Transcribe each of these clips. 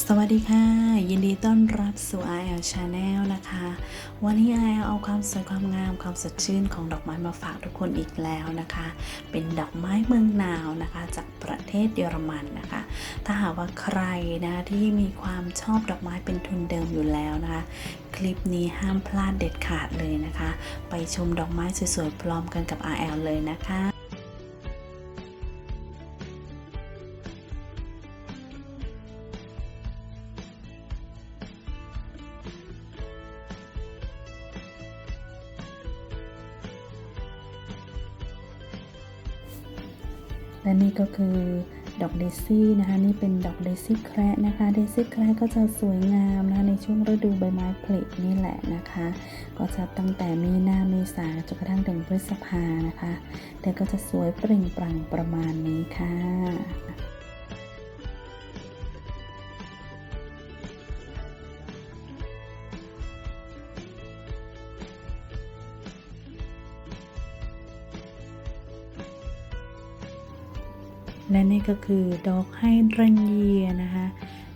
สวัสดีค่ะ ยินดีต้อนรับสู่ IL Channel นะคะ วันนี้ IL เอาความสวยความงามความสดชื่นของดอกไม้มาฝากทุกคนอีกแล้วนะคะ เป็นดอกไม้เมืองหนาวนะคะ จากประเทศเยอรมันนะคะ ถ้าหากว่าใครนะที่มีความชอบดอกไม้เป็นทุนเดิมอยู่แล้วนะคะ คลิปนี้ห้ามพลาดเด็ดขาดเลยนะคะ ไปชมดอกไม้สวยๆพร้อมกันกับ RL เลยนะคะ และนี่ก็คือดอกเดซี่นะคะนี่เป็นดอกเดซี่แคระนะคะเดซี่แคระก็จะสวยงามนะคะในช่วงฤดูใบไม้ผลินี่แหละนะคะ ก็จะตั้งแต่มีนาเมษาจนกระทั่งถึงพฤษภานะคะแต่ก็จะสวยเปล่งปลั่งประมาณนี้ค่ะ และนี่ก็คือดอกไฮดรนเยียนะคะ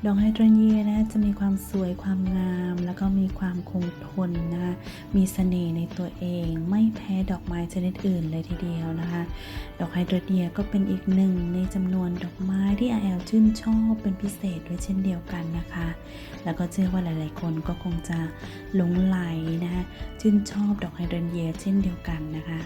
ดอกไฮดรนเยียนะจะมีความสวยความงาม แล้วก็มีความคงทนนะคะมีเสน่ห์ในตัวเอง ไม่แพ้ดอกไม้ชนิดอื่นเลยทีเดียวนะคะ ดอกไฮดรนเยียก็เป็นอีกหนึ่งในจำนวนดอกไม้ที่อาแอลชื่นชอบเป็นพิเศษด้วยเช่นเดียวกันนะคะ แล้วก็เชื่อว่าหลาย ๆ คนก็คงจะหลงไหลนะคะชื่นชอบดอกไฮดรนเยียเช่นเดียวกันนะคะ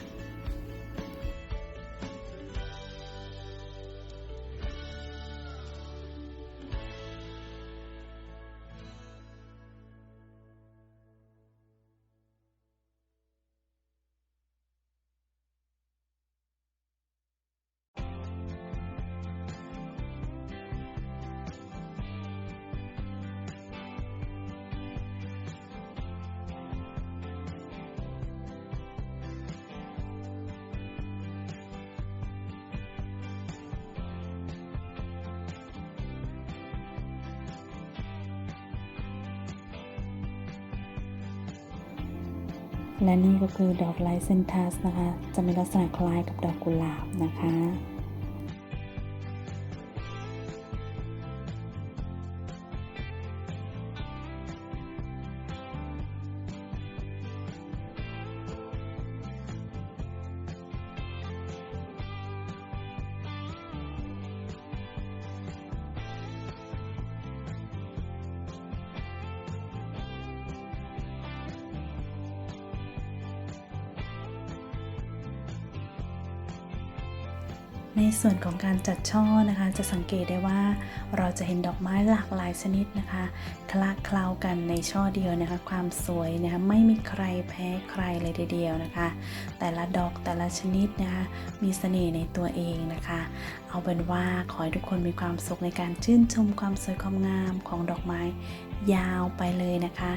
และนี่ก็คือดอกไลเซนทัสนะคะ จะมีลักษณะคล้ายกับดอกกุหลาบนะคะ ในส่วนของการจัดช่อนะคะ จะสังเกตได้ว่าเราจะเห็นดอกไม้หลากหลายชนิดนะคะคละเคล้ากันในช่อเดียวนะคะ ความสวยนะคะไม่มีใครแพ้ใครเลยทีเดียวนะคะ แต่ละดอกแต่ละชนิดนะคะมีเสน่ห์ในตัวเองนะคะ เอาเป็นว่าขอให้ทุกคนมีความสุขในการชื่นชมความสวยความงามของดอกไม้ยาวไปเลยนะคะ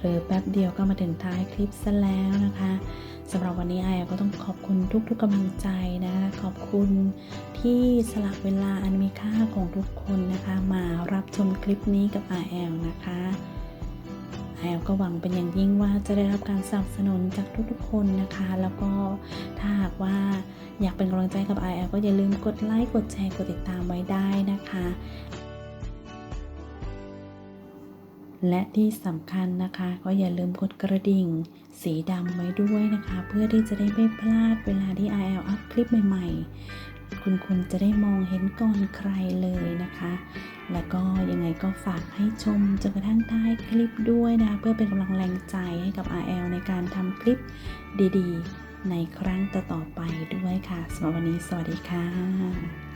เพลอแป๊บเดียวก็มาถึงท้ายคลิปซะแล้วนะคะสำหรับวันนี้ไอแอลก็ต้องขอบคุณทุกๆกำลังใจนะคะขอบคุณที่สละเวลาอันมีค่าของทุกคนนะคะ มารับชมคลิปนี้กับไอแอลนะคะไอแอลก็หวังเป็นอย่างยิ่งว่าจะได้รับการสนับสนุนจากทุกๆคนนะคะ แล้วก็ถ้าหากว่าอยากเป็นกำลังใจกับไอแอลก็อย่าลืมกดไลค์กดแชร์กดติดตามไว้ได้นะคะ และที่สำคัญนะคะ ก็อย่าลืมกดกระดิ่ง สีดำไว้ด้วยนะคะ เพื่อที่จะได้ไม่พลาดเวลาที่ IL อัพคลิปใหม่ๆ คุณคุณจะได้มองเห็นก่อนใครเลยนะคะ แล้วก็ยังไงก็ฝากให้ชมจนกระทั่งท้ายคลิปด้วยนะคะ เพื่อเป็นกำลังแรงใจให้กับ IL ในการทำคลิปดีๆ ในครั้งต่อๆไปด้วยค่ะสำหรับวันนี้สวัสดีค่ะ